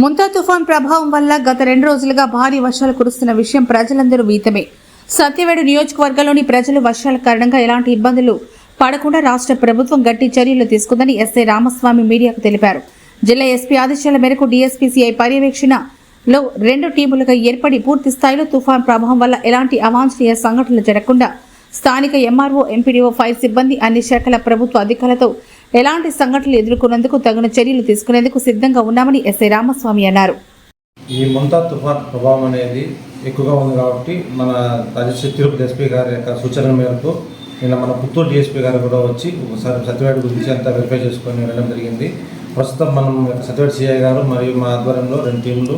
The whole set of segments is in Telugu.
ముంతా తుఫాన్ ప్రభావం వల్ల గత రెండు రోజులుగా భారీ వర్షాలు కురుస్తున్న విషయం ప్రజలందరూ వీతమే సత్యవేడు నియోజకవర్గంలోని ప్రజలు వర్షాల కారణంగా ఎలాంటి ఇబ్బందులు పడకుండా రాష్ట్ర ప్రభుత్వం గట్టి చర్యలు తీసుకుందని ఎస్ఐ రామస్వామి మీడియాకు తెలిపారు. జిల్లా ఎస్పీ ఆదేశాల మేరకు డిఎస్పీసీఐ పర్యవేక్షణలో రెండు టీములుగా ఏర్పడి పూర్తి స్థాయిలో తుఫాన్ ప్రభావం వల్ల ఎలాంటి అవాంఛనీయ సంఘటనలు జరగకుండా స్థానిక ఎంఆర్ఓ ఎంపీడీఓ ఫైర్ సిబ్బంది అన్ని శాఖల ప్రభుత్వ అధికారులతో ఎలాంటి సంఘటనలు ఎదుర్కొనేందుకు తగిన చర్యలు తీసుకునేందుకు సిద్ధంగా ఉన్నామని ఎస్ఐ రామస్వామి అన్నారు. ఈ ముంతా తుఫాన్ ప్రభావం అనేది ఎక్కువగా ఉంది కాబట్టి మన రాజశ్రీ తిరుపతి ఎస్పీ గారి యొక్క సూచన మేరకు నిన్న మన పుత్తూరు డిఎస్పీ గారు కూడా వచ్చి ఒకసారి సత్యవేడు గురించి అంతా వెరిఫై చేసుకొని వెళ్ళడం జరిగింది. ప్రస్తుతం మనం యొక్క సిఐ గారు మరియు మా ఆధ్వర్యంలో రెండు టీంలు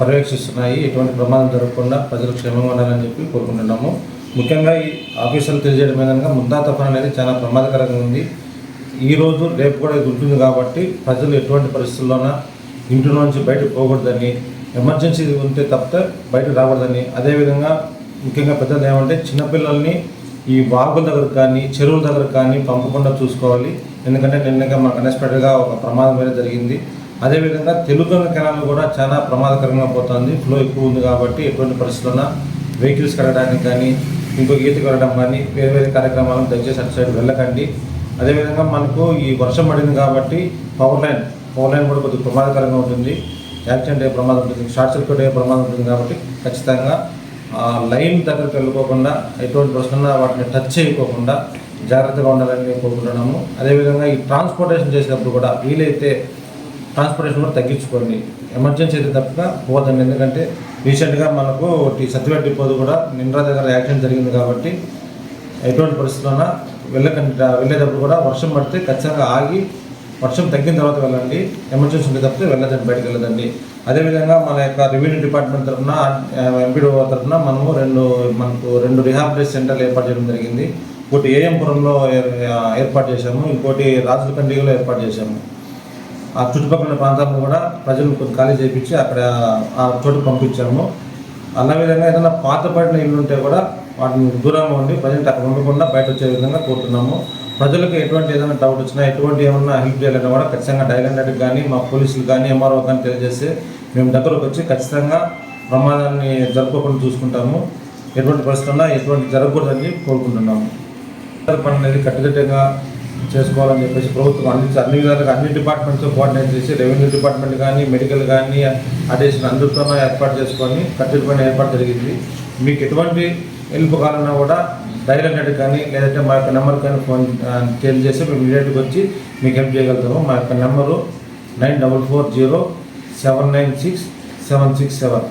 పర్యవేక్షిస్తున్నాయి. ఎటువంటి ప్రమాదం జరగకుండా ప్రజలు క్షేమంగా ఉండాలని చెప్పి కోరుకుంటున్నాము. ముఖ్యంగా ఈ ఆఫీసర్లు తెలియజేయడం ఏదనగా ముంతా తుఫాన్ అనేది చాలా ప్రమాదకరంగా ఉంది. ఈ రోజు రేపు కూడా ఇది ఉంటుంది కాబట్టి ప్రజలు ఎటువంటి పరిస్థితుల్లోనా ఇంటి నుంచి బయటకు పోకూడదని ఎమర్జెన్సీ ఉంటే తప్పితే బయటకు రాకూడదని. అదేవిధంగా ముఖ్యంగా పెద్దలు ఏమంటే చిన్నపిల్లల్ని ఈ వాగుల దగ్గర కానీ చెరువుల దగ్గర కానీ పంపకుండా చూసుకోవాలి. ఎందుకంటే నిన్నగా మనకు అన్ఎక్స్పెక్టెడ్గా ఒక ప్రమాదం అనేది జరిగింది. అదేవిధంగా తెలుగు కెనాల్ కూడా చాలా ప్రమాదకరంగా పోతుంది. ఫ్లో ఎక్కువ ఉంది కాబట్టి ఎటువంటి పరిస్థితుల్లో వెహికల్స్ కడగడానికి కానీ ఇంకో ఈత కడగడం కానీ వేరే వేరే కార్యక్రమాలను దయచేసి అటు సైడ్ వెళ్ళకండి. అదేవిధంగా మనకు ఈ వర్షం పడింది కాబట్టి పవర్ లైన్ పవర్ లైన్ కూడా కొద్దిగా ప్రమాదకరంగా ఉంటుంది. యాక్సిడెంట్ అయ్యే ప్రమాదం ఉంటుంది షార్ట్ సర్క్యూట్ అయ్యే ప్రమాదం ఉంటుంది కాబట్టి ఖచ్చితంగా ఆ లైన్ దగ్గరికి వెళ్ళిపోకుండా ఎటువంటి ప్రశ్న వాటిని టచ్ చేయకోకుండా జాగ్రత్తగా ఉండాలని మేము కోరుకుంటున్నాము. అదేవిధంగా ఈ ట్రాన్స్పోర్టేషన్ చేసేటప్పుడు కూడా వీలైతే ట్రాన్స్పోర్టేషన్ కూడా తగ్గించుకోండి. ఎమర్జెన్సీ అయితే తప్పక పోదండి ఎందుకంటే రీసెంట్గా మనకు ఈ సత్యవేట్ డిపోది కూడా నిండ్రా దగ్గర యాక్సిడెంట్ జరిగింది కాబట్టి ఎటువంటి పరిస్థితుల్లో వెళ్ళకండి వెళ్ళేటప్పుడు కూడా వర్షం పడితే ఖచ్చితంగా ఆగి వర్షం తగ్గిన తర్వాత వెళ్ళండి. ఎమర్జెన్సీ ఉంటే తప్పితే వెళ్ళదండి బయటకు వెళ్ళదండి. అదేవిధంగా మన యొక్క రెవెన్యూ డిపార్ట్మెంట్ తరఫున ఎంపీడీఓ తరఫున మనము రెండు మనకు రెండు రిహాబిలిటేషన్ సెంటర్లు ఏర్పాటు చేయడం జరిగింది. ఒకటి ఏఎంపురంలో ఏర్- ఏర్పాటు చేశాము. ఇంకోటి రాజులకండిలో ఏర్పాటు చేశాము. ఆ చుట్టుపక్కల ప్రాంతాలను కూడా ప్రజలు కొంచెం ఖాళీ చేయించి అక్కడ ఆ చోటు పంపించాము. అలా విధంగా ఏదైనా పాతపడిన ఇల్లు ఉంటే కూడా వాటిని దూరంగా ఉండి ప్రజెంట్ అక్కడ ఉండకుండా బయట వచ్చే విధంగా కోరుతున్నాము. ప్రజలకు ఎటువంటి ఏదైనా డౌట్ వచ్చినా ఎటువంటి ఏమన్నా హెల్ప్ చేయాలన్నా కూడా ఖచ్చితంగా డైల్ హండ్రెడ్కి కానీ మా పోలీసులు కానీ ఎంఆర్ఓ కానీ తెలియజేస్తే మేము దగ్గరకు వచ్చి ఖచ్చితంగా ప్రమాదాన్ని జరుపుకోకుండా చూసుకుంటాము. ఎటువంటి పరిస్థితి ఎటువంటి జరగకూడదని కోరుకుంటున్నాము. పని అనేది కట్టుదిట్టంగా చేసుకోవాలని చెప్పేసి ప్రభుత్వం అన్ని అన్ని విధాలుగా అన్ని డిపార్ట్మెంట్తో కోఆర్డినేట్ చేసి రెవెన్యూ డిపార్ట్మెంట్ కానీ మెడికల్ కానీ అడిషన్ అందరితో ఏర్పాటు చేసుకొని కట్టుదిట్టమైన ఏర్పాటు జరిగింది. మీకు ఎటువంటి హెల్ప్ కూడా డైల్ హండ్రెడ్ కానీ లేదంటే మా యొక్క నెంబర్ కానీ ఫోన్ తెలియజేసి మేము ఇమీడియట్గా వచ్చి మీకు హెల్ప్ చేయగలుగుతాము. మా యొక్క number nine double four zero seven nine six seven six seven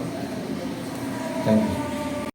thank you